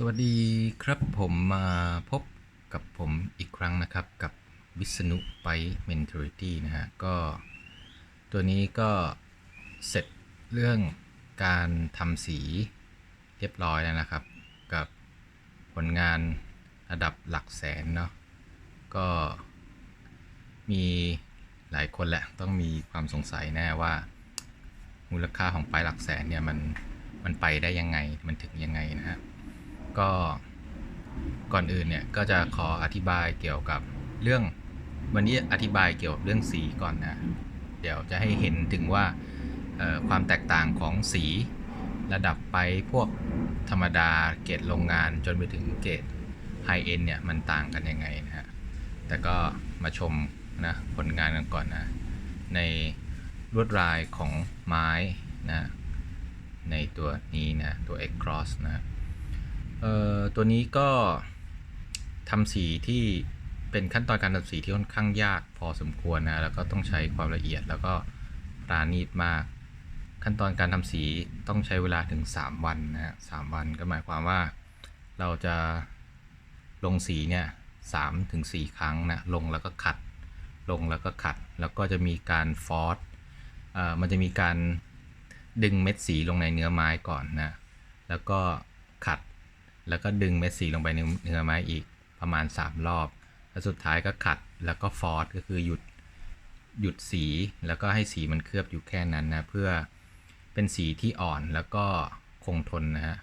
สวัสดีครับผมมาพบกับผมอีกครั้งนะครับกับวิษณุไป Mentality นะฮะก็ตัวนี้ก็เสร็จเรื่องการทำสีเรียบร้อยแล้วนะครับ กับผลงานระดับหลักแสนเนาะก็มีหลายคนแหละต้องมีความสงสัยแน่ว่า มูลค่าของไปหลักแสนเนี่ยมันมันไปได้ยังไงมันถึงยังไงนะฮะ ก็ก่อนอื่นเนี่ยก็จะขออธิบายเกี่ยวกับเรื่อง วันนี้อธิบายเกี่ยวกับเรื่องสีก่อนนะ เดี๋ยวจะให้เห็นถึงว่าความแตกต่างของสีระดับไปพวกธรรมดาเกรดโรงงานจนไปถึงเกรดไฮเอ็นเนี่ยมันต่างกันยังไงนะฮะ แต่ก็มาชมนะผลงานกันก่อนนะ ในลวดลายของไม้นะในตัวนี้นะ ตัว X Cross นะ เอ่อตัวนี้ก็ทำสีที่เป็นขั้นตอนการทำสีที่ค่อนข้างยากพอสมควรนะ แล้วก็ต้องใช้ความละเอียดแล้วก็ปราณีตมาก ขั้นตอนการทำสีต้องใช้เวลาถึง 3 วันนะฮะสามวันก็หมายความว่าเราจะลงสีเนี่ยสามถึงสี่ครั้งนะลงแล้วก็ขัด ลงแล้วก็ขัด แล้วก็จะมีการฟอสเอ่อมันจะมีการดึงเม็ดสีลงในเนื้อไม้ก่อนนะ แล้วก็ขัด แล้วก็ดึงเม็ดสีลงไปในเนื้อไม้อีกประมาณ 3 รอบ แล้วสุดท้ายก็ขัดแล้วก็ฟอสก็คือหยุดหยุดสีแล้วก็ให้สีมันเคลือบอยู่แค่นั้นนะเพื่อเป็นสีที่อ่อนแล้วก็คงทนนะฮะ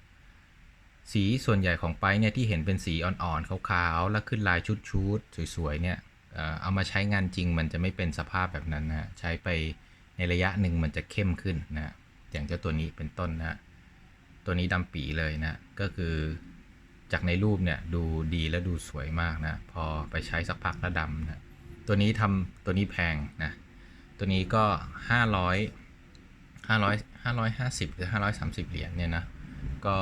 สีส่วนใหญ่ของไปเนี่ยที่เห็นเป็นสีอ่อนๆขาวๆแล้วขึ้นลายชุดๆสวยๆเนี่ยเอามาใช้งานจริงมันจะไม่เป็นสภาพแบบนั้นนะฮะใช้ไปในระยะหนึ่งมันจะเข้มขึ้นนะอย่างเจ้าตัวนี้เป็นต้นนะตัวนี้ดำปีเลยนะก็คือ จากในรูปเนี่ยดูดีและดูสวยมากนะ พอไปใช้สักพักแล้วดำนะตัวนี้ทำตัวนี้แพงนะ ตัวนี้ก็ 500 500 550 หรือ 530 เหรียญเนี่ยนะ ก็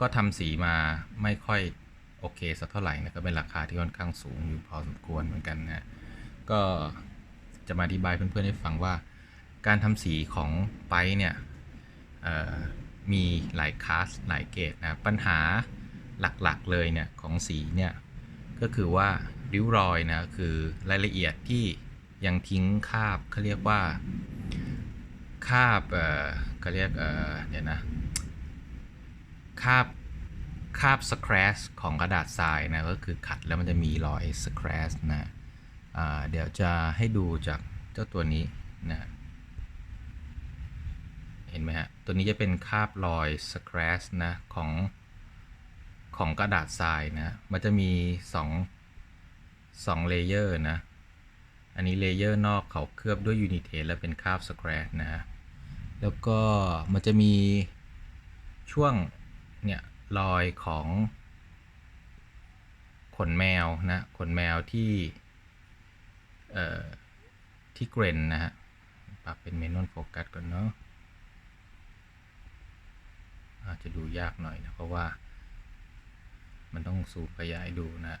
ก็ทำสีมาไม่ค่อยโอเคสักเท่าไหร่นะก็เป็นราคาที่ค่อนข้างสูงอยู่พอสมควรเหมือนกันนะก็จะมาอธิบายเพื่อนๆให้ฟังว่า การทำสีของไปเนี่ยมีหลายคลาสหลายเกรดนะปัญหา หลักๆเลยเนี่ยของสีเนี่ยก็คือว่าริ้วรอยนะคือรายละเอียดที่ยังทิ้งคาบเขาเรียกว่าคาบเอ่อเขาเรียกเอ่อเดี๋ยวนะคาบคาบสคร c ของกระดาษทรายนะก็คือขัดแล้วมันจะมีรอยสคร c นะเดี๋ยวจะให้ดูจากเจ้าตัวนี้นะเห็นไหมฮะตัวนี้จะเป็นคาบรอยสคร c นะของ ของกระดาษทรายนะ มันจะมี2 2เลเยอร์นะ อันนี้เลเยอร์นอกเขาเคลือบด้วยยูนิเทสและเป็นคราบสแคร c นะฮะ แล้วก็มันจะมีช่วงเนี่ยรอยของขนแมวนะ ขนแมวที่เอ่อที่เกรนนะฮะ ปรับเป็นเมนวนโฟกัสก่อนเนาะอาจจะดูยากหน่อยนะ เพราะว่า มันต้องซูมขยายดูนะ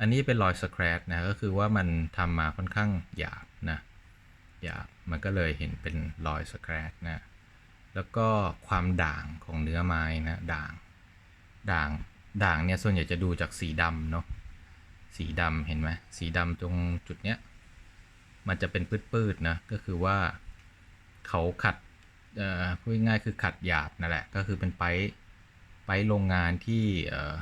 อันนี้เป็นรอยสแครชนะ ก็คือว่ามันทำมาค่อนข้างหยาบนะ หยาบ มันก็เลยเห็นเป็นรอยสแครชนะ แล้วก็ความด่างของเนื้อไม้นะ ด่าง ด่าง ด่างเนี่ยส่วนใหญ่จะดูจากสีดำเนาะ สีดำเห็นไหม สีดำตรงจุดเนี้ย มันจะเป็นปืดๆนะ ก็คือว่าเขาขัดเอ่อพูดง่ายๆคือขัดหยาบนั่นแหละ ก็คือเป็นไปไปโรงงานที่เอ่อ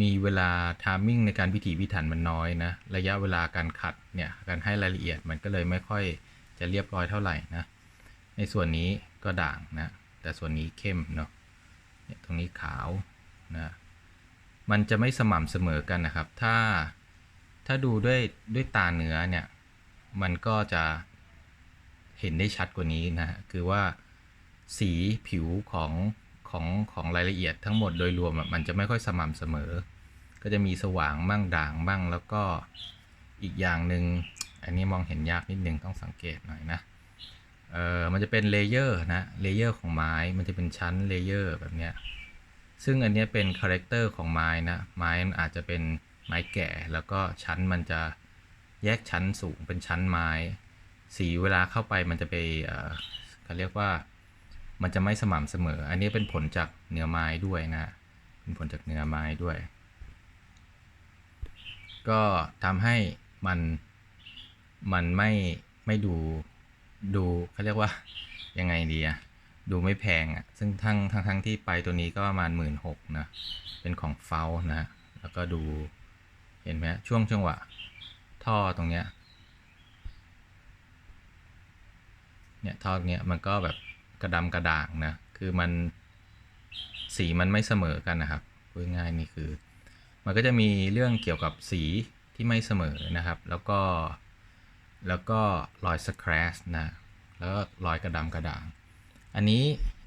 มีเวลาทามมิ่งในการพิถีพิถันมันน้อยนะ ระยะเวลาการขัดเนี่ยการให้รายละเอียดมันก็เลยไม่ค่อยจะเรียบร้อยเท่าไหร่นะ ในส่วนนี้ก็ด่างนะ แต่ส่วนนี้เข้มเนาะเนี่ยตรงนี้ขาวนะมันจะไม่สม่ำเสมอกันนะครับ ถ้าถ้าดูด้วยด้วยตาเนื้อเนี่ย มันก็จะเห็นได้ชัดกว่านี้นะ คือว่าสีผิวของ ของของรายละเอียดทั้งหมดโดยรวมมันจะไม่ค่อยสม่ำเสมอ ก็จะมีสว่างบ้างด่างบ้างแล้วก็อีกอย่างหนึ่งอันนี้มองเห็นยากนิดนึงต้องสังเกตหน่อยนะเออมันจะเป็นเลเยอร์นะเลเยอร์ของไม้มันจะเป็นชั้นเลเยอร์แบบเนี้ยซึ่งอันนี้เป็นคาแรคเตอร์ของไม้นะไม้มันอาจจะเป็นไม้แก่แล้วก็ชั้นมันจะแยกชั้นสูงเป็นชั้นไม้ สีเวลาเข้าไปมันจะไปเออเขาเรียกว่า มันจะไม่สม่ำเสมอ อันนี้เป็นผลจากเนื้อไม้ด้วยนะ เป็นผลจากเนื้อไม้ด้วย ก็ทำให้มันมันไม่ไม่ดูดูเขาเรียกว่ายังไงดีอะดูไม่แพงอะซึ่งทั้งทั้งทั้งที่ไปตัวนี้ก็ประมาณหมื่นหกนะ เป็นของเฟลนะแล้วก็ดูเห็นไหมช่วงจังหวะท่อตรงเนี้ยเนี่ยท่อเนี้ยมันก็แบบ กระดำกระด่างนะ คือมันสีมันไม่เสมอกันนะครับพูดง่ายนี่คือ มันก็จะมีเรื่องเกี่ยวกับสีที่ไม่เสมอนะครับ แล้วก็ แล้วก็รอยสครชนะ แล้วก็รอยกระดำกระด่าง อันนี้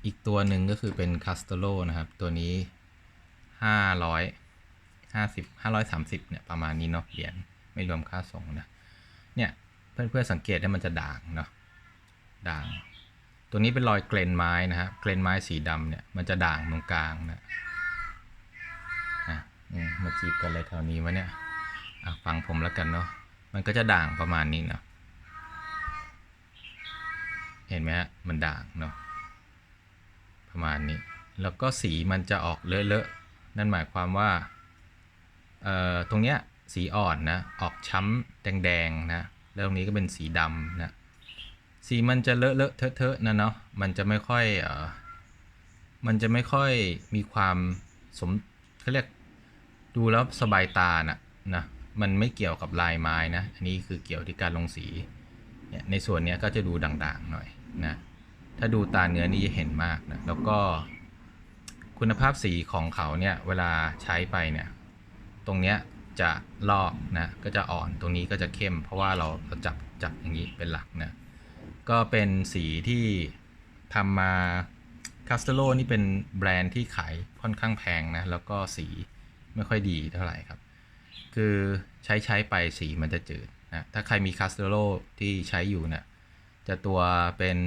อีกตัวหนึ่งก็คือเป็นคาสเตโลนะครับ ตัวนี้ห้าร้อยห้าสิบห้าร้อยสามสิบเนี่ยประมาณนี้เนาะเหรียญไม่รวมค่าส่งนะ เนี่ยเพื่อนๆสังเกตได้มันจะด่างเนาะด่าง ตัวนี้เป็นรอยเกรนไม้นะฮะเกรนไม้สีดำเนี่ยมันจะด่างตรงกลางนะอะมาจีบกันเลยแถวนี้วะเนี่ยอะฟังผมแล้วกันเนาะมันก็จะด่างประมาณนี้เนาะเห็นไหมฮะมันด่างเนาะประมาณนี้ แล้วก็สีมันจะออกเลอะๆนั่นหมายความว่าเอ่อตรงเนี้ยสีอ่อนนะออกช้ำแดงๆนะแล้วตรงนี้ก็เป็นสีดำนะ สีมันจะเลอะเลอะเทอะเทอะนะเนาะมันจะไม่ค่อยเออมันจะไม่ค่อยมีความสมเขาเรียกดูแล้วสบายตานะนะมันไม่เกี่ยวกับลายไม้นะ อันนี้คือเกี่ยวที่การลงสีเนี่ยในส่วนนี้ก็จะดูด่างๆหน่อยนะถ้าดูตาเนื้อนี่จะเห็นมากนะแล้วก็คุณภาพสีของเขาเนี่ยเวลาใช้ไปเนี่ยตรงเนี้ยจะลอกนะก็จะอ่อนตรงนี้ก็จะเข้ม เพราะว่าเราเราจับจับอย่างนี้เป็นหลักนะ ก็เป็นสีที่ทำมาคาสเตโลนี่เป็นแบรนด์ที่ขายค่อนข้างแพงนะ แล้วก็สีไม่ค่อยดีเท่าไหร่ครับ คือใช้ใช้ไปสีมันจะจืดนะถ้าใครมีคาสเตโลที่ใช้อยู่เนะี่ยจะตัวเป็น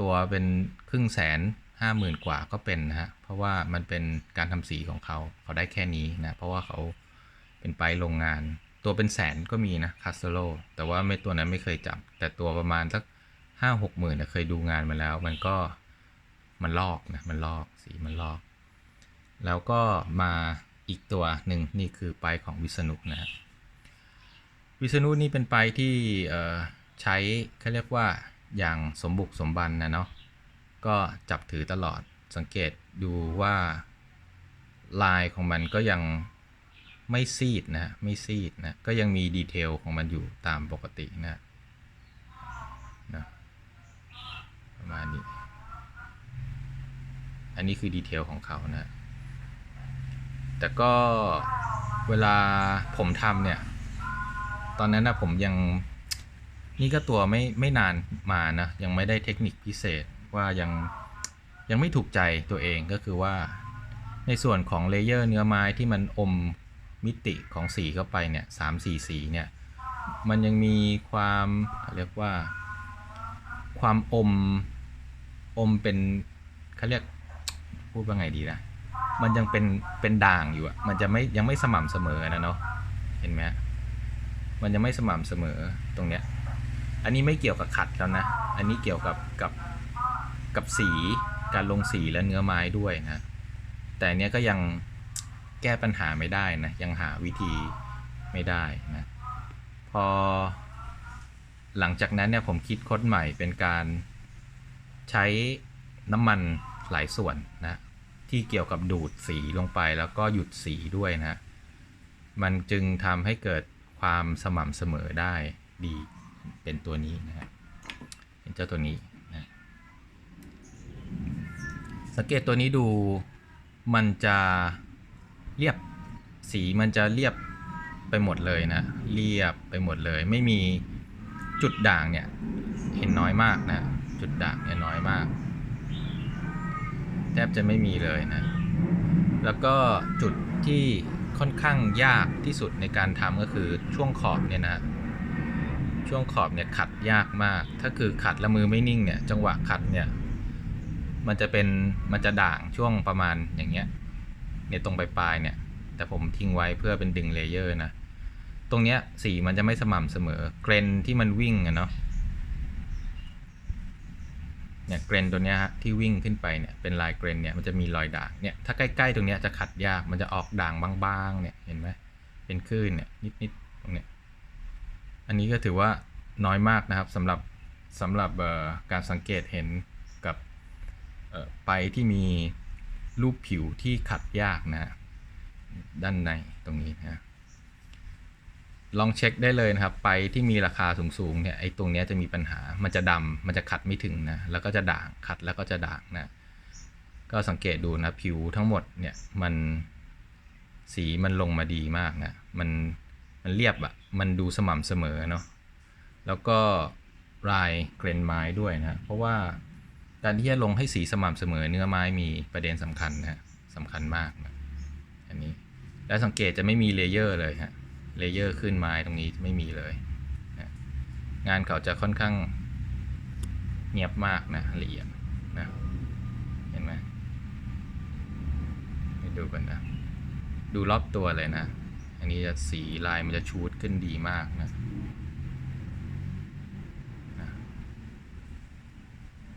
ตัวเป็นครึ่งแสนห้าหมื่นกว่าก็เป็นนะฮะ เพราะว่ามันเป็นการทำสีของเขาเขาได้แค่นี้นะ เพราะว่าเขาเป็นไปโรงงาน ตัวเป็นแสนก็มีนะคาสเตโลแต่ว่าไม่ตัวนั้นไม่เคยจับ แต่ตัวประมาณสักห้าหกหมื่นเคยดูงานมาแล้ว มันก็มันลอกนะมันลอกสีมันลอก แล้วก็มาอีกตัวหนึ่งนี่คือไปของวิษณุนะฮะวิษณุนี่เป็นไปที่ใช้เขาเรียกว่าอย่างสมบุกสมบันนะเนาะก็จับถือตลอดสังเกตดูว่าลายของมันก็ยัง ไม่ซีดนะไม่ซีดนะก็ยังมีดีเทลของมันอยู่ตามปกตินะนะประมาณนี้ อันนี้คือดีเทลของเขานะ แต่ก็เวลาผมทำเนี่ย ตอนนั้นนะผมยังนี่ก็ตัวไม่ไม่นานมานะ ยังไม่ได้เทคนิคพิเศษว่ายังยังไม่ถูกใจตัวเองก็คือว่าในส่วนของเลเยอร์เนื้อไม้ที่มันอม มิติของสีเข้าไปเนี่ยสามสี่สีเนี่ยมันยังมีความเรียกว่าความอมอมเป็นเขาเรียกพูดว่าไงดีนะมันยังเป็นเป็นด่างอยู่อะมันจะไม่ยังไม่สม่ำเสมอนะเนาะเห็นไหมมันยังไม่สม่ำเสมอตรงเนี้ยอันนี้ไม่เกี่ยวกับขัดแล้วนะอันนี้เกี่ยวกับกับกับสีการลงสีและเนื้อไม้ด้วยนะแต่เนี้ยก็ยัง แก้ปัญหาไม่ได้นะยังหาวิธีไม่ได้นะพอหลังจากนั้นเนี่ยผมคิดค้นใหม่เป็นการใช้น้ำมันหลายส่วนนะที่เกี่ยวกับดูดสีลงไปแล้วก็หยุดสีด้วยนะ มันจึงทำให้เกิดความสม่ำเสมอได้ดีเป็นตัวนี้นะฮะเป็นเจ้าตัวนี้นะสังเกตตัวนี้ดูมันจะ เรียบสีมันจะเรียบไปหมดเลยนะ เรียบไปหมดเลย ไม่มีจุดด่างเนี่ย เห็นน้อยมากนะ จุดด่างเนี่ยน้อยมาก แทบจะไม่มีเลยนะ แล้วก็จุดที่ค่อนข้างยากที่สุดในการทำก็คือช่วงขอบเนี่ยนะ ช่วงขอบเนี่ยขัดยากมาก ถ้าคือขัดแล้วมือไม่นิ่งเนี่ย จังหวะขัดเนี่ย มันจะเป็น มันจะด่างช่วงประมาณอย่างเงี้ย เนี่ยตรงปลายๆเนี่ย แต่ผมทิ้งไว้เพื่อเป็นดึงเลเยอร์นะ ตรงเนี้ยสีมันจะไม่สม่ำเสมอ เกรนที่มันวิ่งอะเนาะ เนี่ยเกรนตัวเนี้ยฮะที่วิ่งขึ้นไปเนี่ยเป็นลายเกรนเนี่ยมันจะมีรอยด่าง เนี่ยถ้าใกล้ๆตรงเนี้ยจะขัดยาก มันจะออกด่างบางๆเนี่ยเห็นไหมเป็นคลื่นเนี่ยนิดๆตรงเนี้ย อันนี้ก็ถือว่าน้อยมากนะครับสำหรับสำหรับการสังเกตเห็นกับไปที่มี รูปผิวที่ขัดยากนะฮะด้านในตรงนี้นะลองเช็คได้เลยนะครับ ไปที่มีราคาสูงๆเนี่ยไอ้ตรงเนี้ยจะมีปัญหา มันจะดำมันจะขัดไม่ถึงนะ แล้วก็จะด่างขัดแล้วก็จะด่างนะ ก็สังเกตดูนะผิวทั้งหมดเนี่ยมันสีมันลงมาดีมากนะ มันมันเรียบอะมันดูสม่ำเสมอเนาะ แล้วก็ลายเกรนไม้ด้วยนะ เพราะว่า การที่จะลงให้สีสม่ำเสมอเนื้อไม้มีประเด็นสำคัญนะสำคัญมากนะอันนี้แล้วสังเกตจะไม่มีเลเยอร์เลยฮะเลเยอร์ขึ้นไม้ตรงนี้ไม่มีเลยนะงานเขาจะค่อนข้างเงียบมากนะละเอียดนะเห็นไหมให้ดูกันนะ ดูรอบตัวเลยนะ อันนี้จะสีลายมันจะชูดขึ้นดีมากนะ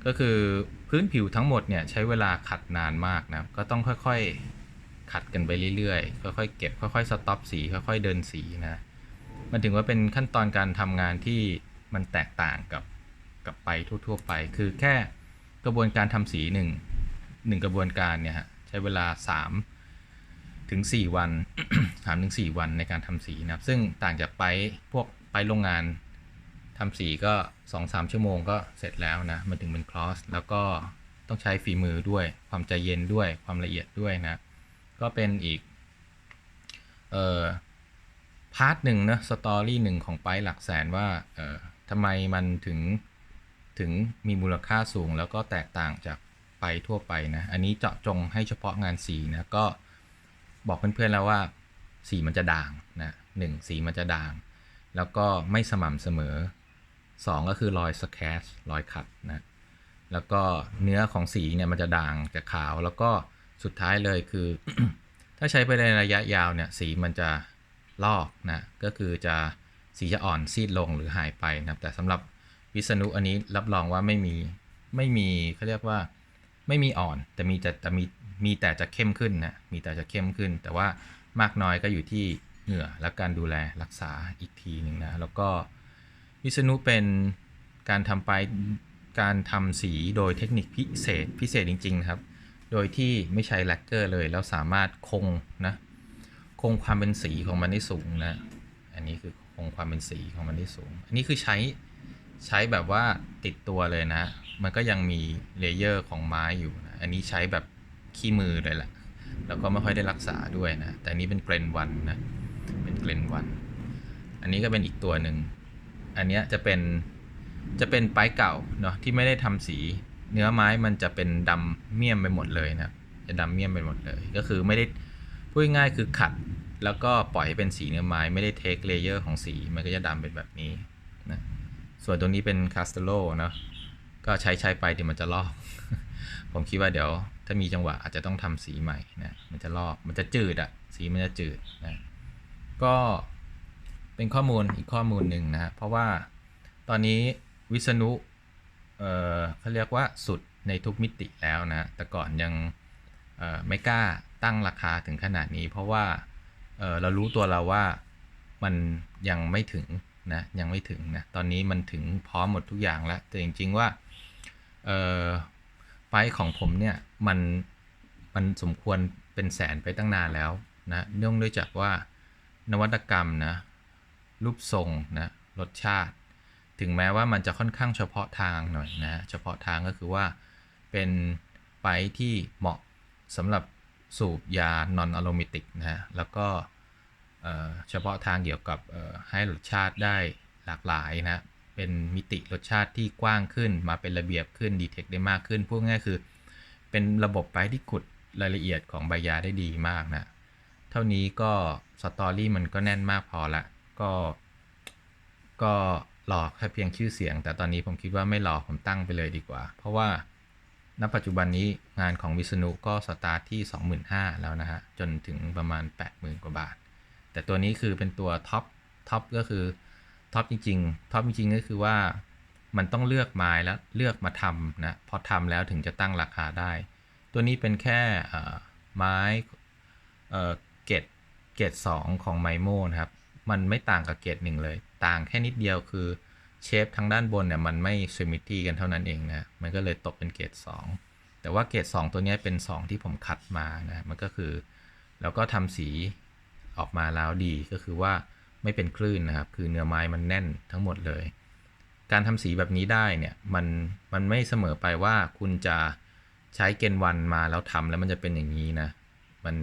ก็คือพื้นผิวทั้งหมดเนี่ยใช้เวลาขัดนานมากนะก็ต้องค่อยๆขัดกันไปเรื่อยๆ ค่อยๆเก็บค่อยๆสต็อปสีค่อยๆเดินสีนะมันถึงว่าเป็นขั้นตอนการทำงานที่มันแตกต่างกับกับไปทั่วๆไป คือแค่กระบวนการทำสีหนึ่งหนึ่งกระบวนการเนี่ยฮะใช้เวลา 3 ถึง 4 วัน3ถึง4วันในการทำสีนะครับ ซึ่งต่างจากไปพวกไปโรงงานทำสีก็ 2-3 ชั่วโมงก็เสร็จแล้วนะ มันถึงเป็นคลอส แล้วก็ต้องใช้ฝีมือด้วย ความใจเย็นด้วย ความละเอียดด้วยนะ ก็เป็นอีก เอ่อ พาร์ทหนึ่งนะ สตอรี่หนึ่งของไปหลักแสนว่า เอ่อทำไมมันถึง ถึงมีมูลค่าสูง แล้วก็แตกต่างจากไปทั่วไปนะ อันนี้เจาะจงให้เฉพาะงานสีนะ ก็บอกเพื่อนๆแล้วว่าสีมันจะด่างนะหนึ่งสีมันจะด่าง แล้วก็ไม่สม่ำเสมอ สองก็คือรอยสแคชรอยขัดนะ แล้วก็เนื้อของสีเนี่ยมันจะด่างจะขาว แล้วก็สุดท้ายเลยคือ ถ้าใช้ไปในระยะยาวเนี่ยสีมันจะลอกนะ ก็คือจะสีจะอ่อนซีดลงหรือหายไปนะครับ แต่สำหรับวิษณุอันนี้รับรองว่าไม่มีไม่มีเขาเรียกว่าไม่มีอ่อน แต่มีแต่แต่มีมีแต่จะเข้มขึ้นนะมีแต่จะเข้มขึ้น แต่ว่ามากน้อยก็อยู่ที่เหงื่อและการดูแลรักษาอีกทีหนึ่งนะแล้วก็ วิษณุเป็นการทำไปการทำสีโดยเทคนิคพิเศษพิเศษจริง ๆ ครับ โดยที่ไม่ใช้แลกเกอร์เลย แล้วสามารถคงนะคงความเป็นสีของมันได้สูงนะอันนี้คือคงความเป็นสีของมันได้สูง อันนี้คือใช้ใช้แบบว่าติดตัวเลยนะ มันก็ยังมีเลเยอร์ของไม้อยู่นะ อันนี้ใช้แบบขี้มือเลยแหละ แล้วก็ไม่ค่อยได้รักษาด้วยนะ แต่อันนี้เป็นเกรนวันนะ เป็นเกรนวัน อันนี้ก็เป็นอีกตัวหนึ่ง อันเนี้ยจะเป็นจะเป็นป้ายเก่าเนาะที่ไม่ได้ทำสี เนื้อไม้มันจะเป็นดำเมี่ยมไปหมดเลยนะจะดำเมี่ยมไปหมดเลย ก็คือไม่ได้พูดง่ายคือขัด แล้วก็ปล่อยให้เป็นสีเนื้อไม้ไม่ได้เทคเลเยอร์ของสีมันก็จะดำเป็นแบบนี้นะส่วนตัวนี้เป็นคาสเตโลเนาะก็ใช้ใช้ไปเดี๋ยวมันจะลอก ผมคิดว่าเดี๋ยว ถ้ามีจังหวะอาจจะต้องทำสีใหม่นะมันจะลอกมันจะจืดอะสีมันจะจืดนะก็ เป็นข้อมูลอีกข้อมูลหนึ่งนะเพราะว่าตอนนี้วิษณุเออเขาเรียกว่าสุดในทุกมิติแล้วนะแต่ก่อนยังไม่กล้าตั้งราคาถึงขนาดนี้ เพราะว่าเเรารู้ตัวเราว่ามันยังไม่ถึงนะยังไม่ถึงนะตอนนี้มันถึงพร้อมหมดทุกอย่างแล้วแต่จริงๆว่าไปของผมเนี่ยมันมันสมควรเป็นแสนไปตั้งนานแล้วนะเนื่องด้วยจากว่านวัตกรรมนะ รูปทรงนะรสชาติ ถึงแม้ว่ามันจะค่อนข้างเฉพาะทางหน่อยนะเฉพาะทางก็คือว่าเป็นไปที่เหมาะสำหรับสูบยานอนอะโรมิติกนะฮะแล้วก็เอ่อเฉพาะทางเกี่ยวกับให้รสชาติได้หลากหลายนะเป็นมิติรสชาติที่กว้างขึ้นมาเป็นระเบียบขึ้นดีเทคได้มากขึ้นพูดง่ายคือ เป็นระบบไปที่ขุดรายละเอียดของใบยาได้ดีมากนะ เท่านี้ก็สตอรี่มันก็แน่นมากพอละ ก็ก็หลอกแค่เพียงชื่อเสียง แต่ตอนนี้ผมคิดว่าไม่หลอกผมตั้งไปเลยดีกว่า เพราะว่าณปัจจุบันนี้งานของวิษณุก็สตาร์ทที่ 25,000 แล้วนะฮะ จนถึงประมาณ 80,000 กว่าบาท แต่ตัวนี้คือเป็นตัวท็อปท็อปก็คือท็อปจริงๆท็อปจริงๆก็คือว่ามันต้องเลือกไม้แล้วเลือกมาทำนะพอทำแล้วถึงจะตั้งราคาได้ ตัวนี้เป็นแค่ไม้เกรดเกรดสองของไมโมนะครับ มันไม่ต่างกับเกรดหนึ่งเลย ต่างแค่นิดเดียวคือเชฟทางด้านบนเนี่ยมันไม่ซิมิตี้กันเท่านั้นเองนะ มันก็เลยตกเป็นเกรดสองแต่ว่าเกรดสองตัวนี้เป็น 2 ที่ผมคัดมานะ มันก็คือ แล้วก็ทำสีออกมาแล้วดีก็คือว่าไม่เป็นคลื่นนะครับ คือเนื้อไม้มันแน่นทั้งหมดเลย การทำสีแบบนี้ได้เนี่ยมันมันไม่เสมอไปว่าคุณจะใช้เกณฑ์วันมาแล้วทำแล้วมันจะเป็นอย่างนี้นะ มัน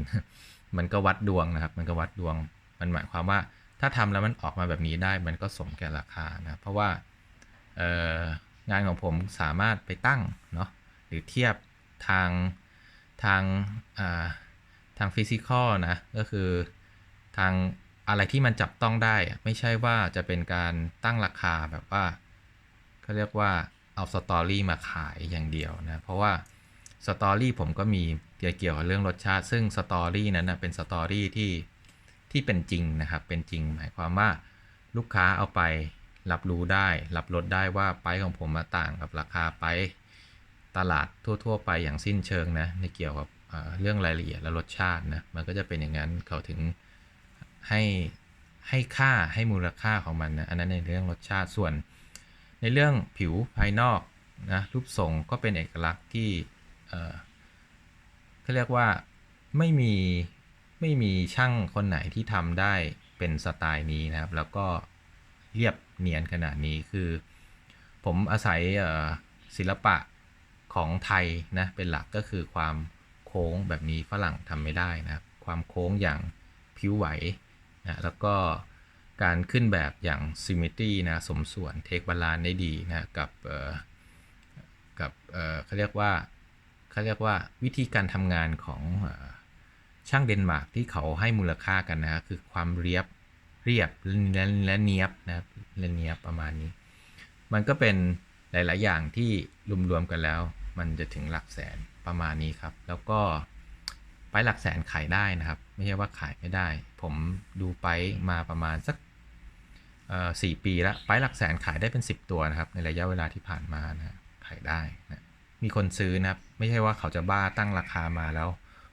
มันก็วัดดวงนะครับ มันก็วัดดวง มันหมายความว่า ถ้าทำแล้วมันออกมาแบบนี้ได้มันก็สมแก่ราคานะเพราะว่าเงานของผมสามารถไปตั้งเนาะหรือเทียบทางทางทางฟิสิกอลนะก็คือทางอะไรที่มันจับต้องได้ ไม่ใช่ว่าจะเป็นการตั้งราคาแบบว่าเขาเรียกว่าเอาสตอรี่มาขายอย่างเดียวนะ เพราะว่าสตอรี่ผมก็มีเกี่ยวกับเรื่องรสชาติ ซึ่งสตอรี่นั้นนะเป็นสตอรี่ที่ ที่เป็นจริงนะครับ เป็นจริง หมายความว่าลูกค้าเอาไปรับรู้ได้ รับรสได้ว่าไปของผมมาต่างกับราคาไปตลาดทั่ว ๆ ไปอย่างสิ้นเชิงนะในเกี่ยวกับเเรื่องรายละเอียดและรสชาตินะมันก็จะเป็นอย่างนั้นเขาถึงให้ให้ค่าให้มูลค่าของมันนะอันนั้นในเรื่องรสชาติส่วน ในเรื่องผิวภายนอกนะรูปทรงก็เป็นเอกลักษณ์ที่เขาเรียกว่าไม่มี ไม่มีช่างคนไหนที่ทำได้เป็นสไตล์นี้นะครับ แล้วก็เรียบเนียนขนาดนี้คือ ผมอาศัยศิลปะของไทยนะเป็นหลักก็คือความโค้งแบบนี้ฝรั่งทำไม่ได้นะครับ ความโค้งอย่างผิวไหวนะแล้วก็การขึ้นแบบอย่าง symmetry นะสมส่วนเทคบาลานได้ดีนะกับกับเขาเรียกว่าเขาเรียกว่าวิธีการทำงานของ ช่างเดนมาร์กที่เขาให้มูลค่ากันนะคือความเรียบเรียบและและเนียบนะครับและเนียบประมาณนี้ มันก็เป็นหลาย ๆ อย่างที่รวมๆกันแล้ว มันจะถึงหลักแสนประมาณนี้ครับ แล้วก็ไปหลักแสนขายได้นะครับ ไม่ใช่ว่าขายไม่ได้ ผมดูไปมาประมาณสักสี่ปีแล้วไปหลักแสนขายได้เป็น 10 ตัวนะครับ ในระยะเวลาที่ผ่านมานะขายได้นะมีคนซื้อนะครับ ไม่ใช่ว่าเขาจะบ้าตั้งราคามาแล้ว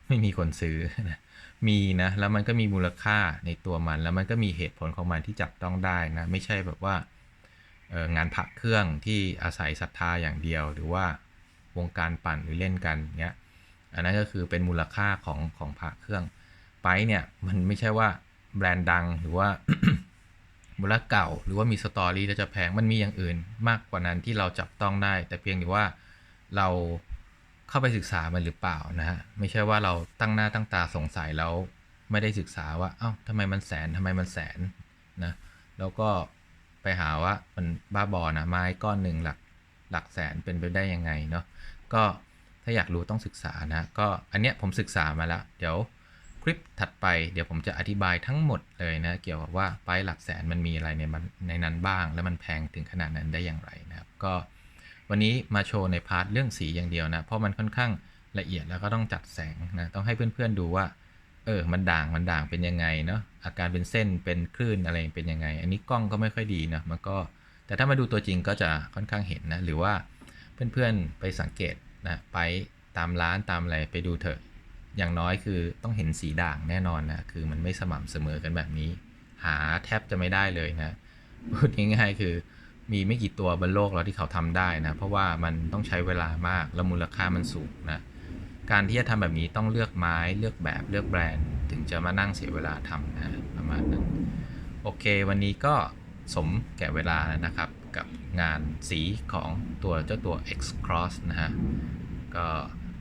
ไม่มีคนซื้อนะมีนะแล้วมันก็มีมูลค่าในตัวมัน แล้วมันก็มีเหตุผลของมันที่จับต้องได้นะ ไม่ใช่แบบว่าเอองานผักเครื่องที่อาศัยศรัทธาอย่างเดียว หรือว่าวงการปั่นหรือเล่นกันเนี้ยอันนั้นก็คือเป็นมูลค่าของของผักเครื่องไปเนี่ยมันไม่ใช่ว่าแบรนด์ดังหรือว่ามูลค่าเก่า หรือว่ามีสตอรี่แล้วจะแพงมันมีอย่างอื่นมากกว่านั้นที่เราจับต้องได้ แต่เพียงแต่ว่าเรา เข้าไปศึกษามันหรือเปล่านะฮะไม่ใช่ว่าเราตั้งหน้าตั้งตาสงสัยแล้วไม่ได้ศึกษาว่าเอ้าทำไมมันแสนทำไมมันแสนนะแล้วก็ไปหาว่ามันบ้าบอนะไม้ก้อนหนึ่งหลักหลักแสนเป็นไปได้ยังไงเนาะก็ถ้าอยากรู้ต้องศึกษานะก็อันเนี้ยผมศึกษามาแล้ว เดี๋ยวคลิปถัดไปเดี๋ยวผมจะอธิบายทั้งหมดเลยนะเกี่ยวกับว่าไปหลักแสนมันมีอะไรในมันในนั้นบ้าง แล้วมันแพงถึงขนาดนั้นได้อย่างไรนะครับก็ วันนี้มาโชว์ในพาร์ทเรื่องสีอย่างเดียวนะ เพราะมันค่อนข้างละเอียดแล้วก็ต้องจัดแสงนะ ต้องให้เพื่อนๆดูว่า เออ มันด่าง มันด่างเป็นยังไงเนาะ อาการเป็นเส้น เป็นคลื่นอะไรเป็นยังไง อันนี้กล้องก็ไม่ค่อยดีนะ มันก็ แต่ถ้ามาดูตัวจริงก็จะค่อนข้างเห็นนะ หรือว่าเพื่อนๆไปสังเกตนะ ไปตามร้านตามอะไรไปดูเถอะ อย่างน้อยคือต้องเห็นสีด่างแน่นอนนะ คือมันไม่สม่ำเสมอกันแบบนี้ หาแทบจะไม่ได้เลยนะ พูดง่ายๆคือ มีไม่กี่ตัวบนโลกเราที่เขาทำได้นะ เพราะว่ามันต้องใช้เวลามากแล้วมูลค่ามันสูงนะการที่จะทำแบบนี้ต้องเลือกไม้เลือกแบบเลือกแบรนด์ ถึงจะมานั่งเสียเวลาทำนะประมาณนั้นโอเค วันนี้ก็สมแก่เวลาแล้วนะครับกับงานสีของตัวเจ้าตัว X Cross นะฮะก็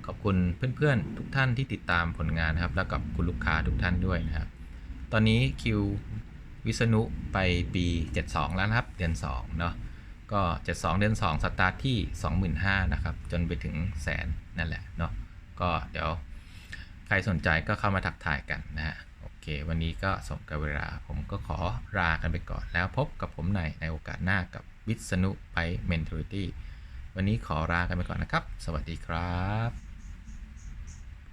ขอบคุณเพื่อนๆ ทุกท่านที่ติดตามผลงานนะครับ แล้วกับคุณลูกค้าทุกท่านด้วยนะครับ ตอนนี้คิว วิษณุไปปี 72 แล้วนะครับ เดือน2เนาะก็ 72 เดือน 2 สตาร์ทที่ 25,000นะครับ จนไปถึงแสนนั่นแหละเนาะก็เดี๋ยวใครสนใจก็เข้ามาทักทายกันนะฮะโอเค วันนี้ก็สมกับเวลาผมก็ขอลากันไปก่อน แล้วพบกับผมในในโอกาสหน้ากับวิษณุไป Mentality วันนี้ขอลากันไปก่อนนะครับ สวัสดีครับ